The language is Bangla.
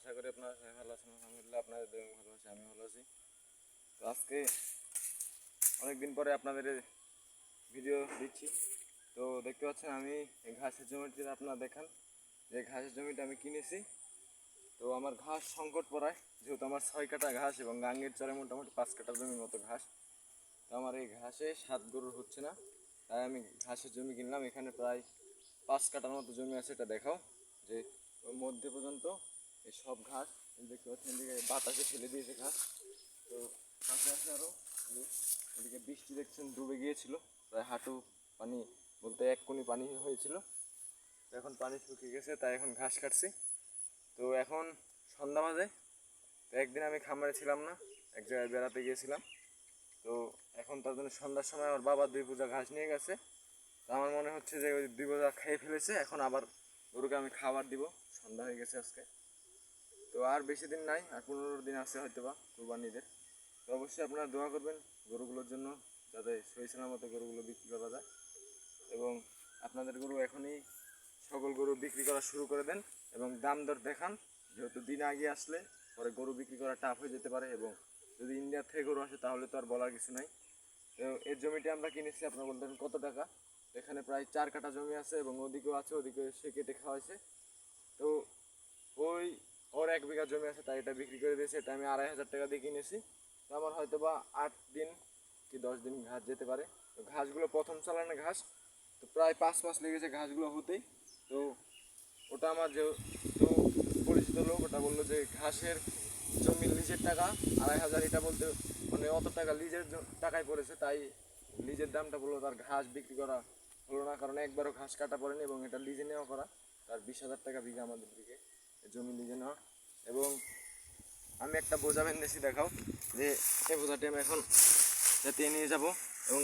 আশা করি আপনারা সবাই ভালো আছেন, আলহামদুলিল্লাহ আপনাদের দয়া ভালো আছে আমি ভালো আছি। তো আজকে অনেকদিন পরে আপনাদের ভিডিও দিচ্ছি। তো দেখতে পাচ্ছেন আমি এই ঘাসের জমিটি আপনারা দেখান। যে ঘাসের জমিটা আমি কিনেছি। তো আমার ঘাস সংকট পড়ায়, যেহেতু আমার ছয় কাটা ঘাস এবং গাঙ্গের চরে মোটামুটি পাঁচ কাটা জমির মতো ঘাস। তো আমার এই ঘাসে সাত গরুর হচ্ছে না। তাই আমি ঘাসের জমি কিনলাম। এখানে প্রায় পাঁচ কাটার মতো জমি আছে, এটা দেখাও। যে মধ্যে পর্যন্ত এই সব ঘাস দেখতে পাচ্ছেন, এদিকে বাতাসে ফেলে দিয়েছে ঘাস। তো ঘাসে আছে আরও এদিকে বৃষ্টি দেখছেন, ডুবে গিয়েছিল। প্রায় হাঁটু পানি বলতে এক কোনি পানি হয়েছিল। এখন পানি শুকিয়ে গেছে, তাই এখন ঘাস কাটছি। তো এখন সন্ধ্যা বাজে। তো একদিন আমি খামারে ছিলাম না, এক জায়গায় বেড়াতে গিয়েছিলাম। তো এখন তার জন্য সন্ধ্যার সময় আমার বাবা দুই পূজা ঘাস নিয়ে গেছে। তো আমার মনে হচ্ছে যে ওই দুই পূজা খেয়ে ফেলেছে, এখন আবার গরুকে আমি খাবার দিব। সন্ধ্যা হয়ে গেছে আজকে। তো আর বেশি দিন নাই, আর পনেরো দিন আছে হয়তো বা কুরবানিদের। তো অবশ্যই আপনারা দোয়া করবেন গরুগুলোর জন্য, যাতে সহি মতো গরুগুলো বিক্রি করা যায়। এবং আপনাদের গরু এখনই সকল গরু বিক্রি করা শুরু করে দেন এবং দাম দর দেখান। যেহেতু দিন আগে আসলে পরে গরু বিক্রি করা টাফ হয়ে যেতে পারে এবং যদি ইন্ডিয়া থেকে গরু আসে তাহলে তো আর বলার কিছু নাই। তো এর জমিটা আমরা কিনেছি, আপনারা বলতেন কত টাকা? এখানে প্রায় চার কাটা জমি আছে এবং ওদিকেও আছে, ওদিকে সে কেটে খাওয়া হয়েছে তো ওই ওর এক বিঘা জমি আছে, তাই এটা বিক্রি করে দিয়েছে। এটা আমি আড়াই হাজার টাকা দিয়ে কিনেছি। আমার হয়তো বা আট দিন কি দশ দিন ঘাস যেতে পারে। তো ঘাসগুলো প্রথম চালানো ঘাস। তো প্রায় পাঁচ মাস লেগেছে ঘাসগুলো হতেই। তো ওটা আমার যে তো পরিচিত লোক, ওটা বলল যে ঘাসের জমির লিজের টাকা, আড়াই হাজার এটা বলতে মানে অত টাকা লিজের টাকায় পড়েছে, তাই লিজের দামটা বলল তার ঘাস বিক্রি করা হলো না, কারণ একবারও ঘাস কাটা পড়েনি এবং এটা লিজে নেওয়া করা। তার বিশ হাজার টাকা বিঘা আমাদের দিকে জমি লিজে নেওয়া। এবং আমি একটা বোঝা বেঁধেছি দেখাও, যে এই বোঝাটি আমি এখন যাতে নিয়ে যাব এবং